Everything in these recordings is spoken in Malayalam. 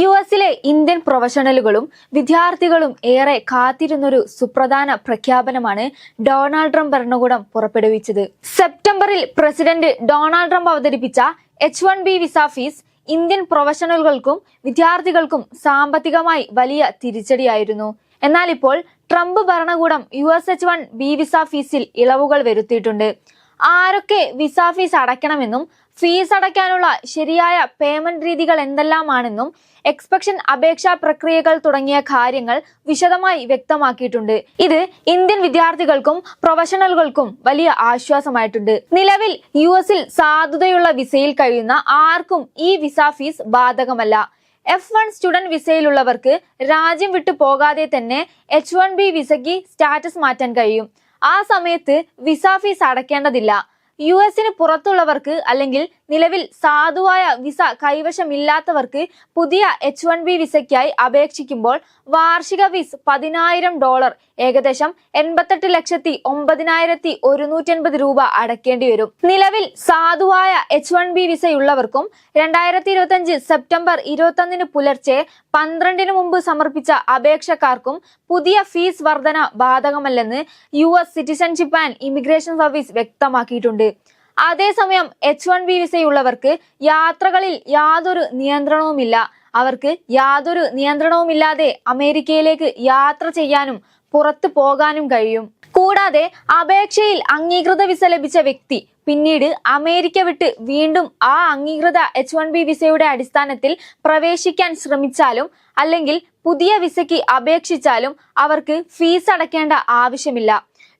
യു എസിലെ ഇന്ത്യൻ പ്രൊഫഷണലുകളും വിദ്യാർത്ഥികളും ഏറെ കാത്തിരുന്നൊരു സുപ്രധാന പ്രഖ്യാപനമാണ് ഡൊണാൾഡ് ട്രംപ് ഭരണകൂടം പുറപ്പെടുവിച്ചത്. സെപ്റ്റംബറിൽ പ്രസിഡന്റ് ഡൊണാൾഡ് ട്രംപ് അവതരിപ്പിച്ച H one B visa fee Indian പ്രൊഫഷണലുകൾക്കും വിദ്യാർത്ഥികൾക്കും സാമ്പത്തികമായി വലിയ തിരിച്ചടിയായിരുന്നു. എന്നാൽ ഇപ്പോൾ ട്രംപ് ഭരണകൂടം U S H one B visa ഫീസിൽ ഇളവുകൾ വരുത്തിയിട്ടുണ്ട്. ആരൊക്കെ വിസ ഫീസ് അടയ്ക്കണമെന്നും ഫീസ് അടയ്ക്കാനുള്ള ശരിയായ പേയ്മെന്റ് രീതികൾ എന്തെല്ലാമാണെന്നും എക്സ്പെക്ഷൻ അപേക്ഷാ പ്രക്രിയകൾ തുടങ്ങിയ കാര്യങ്ങൾ വിശദമായി വ്യക്തമാക്കിയിട്ടുണ്ട്. ഇത് ഇന്ത്യൻ വിദ്യാർത്ഥികൾക്കും പ്രൊഫഷണലുകൾക്കും വലിയ ആശ്വാസമായിട്ടുണ്ട്. നിലവിൽ യു എസിൽ സാധുതയുള്ള വിസയിൽ കഴിയുന്ന ആർക്കും ഈ വിസ ഫീസ് ബാധകമല്ല. എഫ് വൺ സ്റ്റുഡന്റ് വിസയിലുള്ളവർക്ക് രാജ്യം വിട്ടു പോകാതെ തന്നെ എച്ച് വൺ ബി വിസയ്ക്ക് സ്റ്റാറ്റസ് മാറ്റാൻ കഴിയും. ആ സമയത്ത് വിസ ഫീസ് അടയ്ക്കേണ്ടതില്ല. യു എസിന് പുറത്തുള്ളവർക്ക് അല്ലെങ്കിൽ നിലവിൽ സാധുവായ വിസ കൈവശമില്ലാത്തവർക്ക് പുതിയ എച്ച് വൺ ബി വിസയ്ക്കായി അപേക്ഷിക്കുമ്പോൾ വാർഷിക ഫീസ് പതിനായിരം ഡോളർ ഏകദേശം എൺപത്തെട്ട് ലക്ഷത്തി ഒമ്പതിനായിരത്തി ഒരുന്നൂറ്റി അൻപത് രൂപ അടയ്ക്കേണ്ടി വരും. നിലവിൽ സാധുവായ എച്ച് വൺ ബി വിസയുള്ളവർക്കും രണ്ടായിരത്തി ഇരുപത്തി അഞ്ച് സെപ്റ്റംബർ ഇരുപത്തൊന്നിന് പുലർച്ചെ പന്ത്രണ്ടിന് മുമ്പ് സമർപ്പിച്ച അപേക്ഷക്കാർക്കും പുതിയ ഫീസ് വർധന ബാധകമല്ലെന്ന് U S citizenship and immigration service വ്യക്തമാക്കിയിട്ടുണ്ട്. അതേസമയം എച്ച് വൺ ബി വിസയുള്ളവർക്ക് യാത്രകളിൽ യാതൊരു നിയന്ത്രണവുമില്ല. അവർക്ക് യാതൊരു നിയന്ത്രണവുമില്ലാതെ അമേരിക്കയിലേക്ക് യാത്ര ചെയ്യാനും പുറത്തു പോകാനും കഴിയും. കൂടാതെ അപേക്ഷയിൽ അംഗീകൃത വിസ ലഭിച്ച വ്യക്തി പിന്നീട് അമേരിക്ക വിട്ട് വീണ്ടും ആ അംഗീകൃത എച്ച് വൺ ബി വിസയുടെ അടിസ്ഥാനത്തിൽ പ്രവേശിക്കാൻ ശ്രമിച്ചാലും അല്ലെങ്കിൽ പുതിയ വിസയ്ക്ക് അപേക്ഷിച്ചാലും അവർക്ക് ഫീസ് അടയ്ക്കേണ്ട ആവശ്യമില്ല.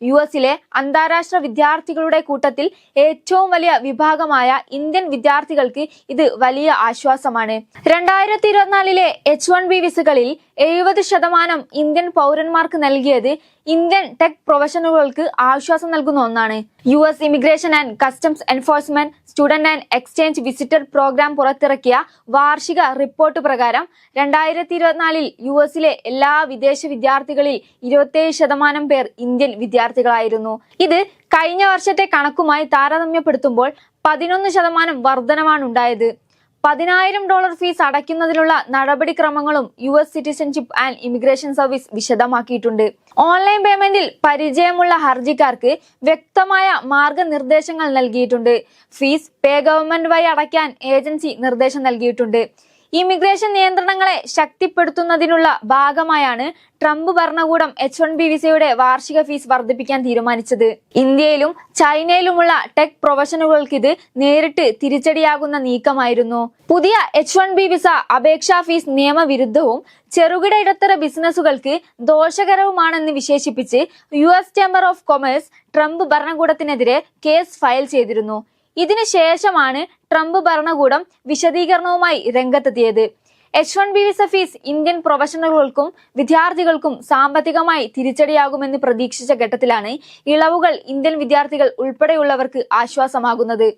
യു എസിലെ അന്താരാഷ്ട്ര വിദ്യാർത്ഥികളുടെ കൂട്ടത്തിൽ ഏറ്റവും വലിയ വിഭാഗമായ ഇന്ത്യൻ വിദ്യാർത്ഥികൾക്ക് ഇത് വലിയ ആശ്വാസമാണ്. രണ്ടായിരത്തി ഇരുപത്തിനാലിലെ എച്ച് വൺ ബി വിസകളിൽ എഴുപത് ശതമാനം ഇന്ത്യൻ പൗരന്മാർക്ക് നൽകിയത് ഇന്ത്യൻ ടെക് പ്രൊഫഷണലുകൾക്ക് ആശ്വാസം നൽകുന്ന ഒന്നാണ് U S immigration and customs enforcement student and exchange visitor programme പുറത്തിറക്കിയ വാർഷിക റിപ്പോർട്ട് പ്രകാരം രണ്ടായിരത്തി ഇരുപത്തിനാലിൽ യു എസിലെ എല്ലാ വിദേശ വിദ്യാർത്ഥികളിൽ ഇരുപത്തിയേഴ് ശതമാനം പേർ ഇന്ത്യൻ വിദ്യാർത്ഥികളായിരുന്നു. ഇത് കഴിഞ്ഞ വർഷത്തെ കണക്കുമായി താരതമ്യപ്പെടുത്തുമ്പോൾ പതിനൊന്ന് ശതമാനം വർധനമാണ് ഉണ്ടായത് പതിനായിരം ഡോളർ ഫീസ് അടയ്ക്കുന്നതിനുള്ള നടപടിക്രമങ്ങളും U S citizenship and immigration service വിശദമാക്കിയിട്ടുണ്ട്. Online പേയ്മെന്റിൽ പരിചയമുള്ള ഹർജിക്കാർക്ക് വ്യക്തമായ മാർഗനിർദ്ദേശങ്ങൾ നൽകിയിട്ടുണ്ട്. ഫീസ് പേ ഗവൺമെന്റ് വഴി അടയ്ക്കാൻ ഏജൻസി നിർദ്ദേശം നൽകിയിട്ടുണ്ട്. ഇമിഗ്രേഷൻ നിയന്ത്രണങ്ങളെ ശക്തിപ്പെടുത്തുന്നതിനുള്ള ഭാഗമായാണ് ട്രംപ് ഭരണകൂടം എച്ച് വൺ ബി വിസയുടെ വാർഷിക ഫീസ് വർദ്ധിപ്പിക്കാൻ തീരുമാനിച്ചത്. ഇന്ത്യയിലും ചൈനയിലുമുള്ള ടെക് പ്രൊഫഷണലുകൾക്ക് ഇത് നേരിട്ട് തിരിച്ചടിയാകുന്ന നീക്കമായിരുന്നു. പുതിയ എച്ച് വൺ ബി വിസ അപേക്ഷാ ഫീസ് നിയമവിരുദ്ധവും ചെറുകിട ഇടത്തര ബിസിനസ്സുകൾക്ക് ദോഷകരവുമാണെന്ന് വിശേഷിപ്പിച്ച് U S chamber of commerce Trump ഭരണകൂടത്തിനെതിരെ case file ചെയ്തിരുന്നു. ഇതിനു ശേഷമാണ് ട്രംപ് ഭരണകൂടം വിശദീകരണവുമായി രംഗത്തെത്തിയത്. H one B visa fees Indian പ്രൊഫഷണലുകൾക്കും വിദ്യാർത്ഥികൾക്കും സാമ്പത്തികമായി തിരിച്ചടിയാകുമെന്ന് പ്രതീക്ഷിച്ച ഘട്ടത്തിലാണ് ഇളവുകൾ ഇന്ത്യൻ വിദ്യാർത്ഥികൾ ഉൾപ്പെടെയുള്ളവർക്ക് ആശ്വാസമാകുന്നത്.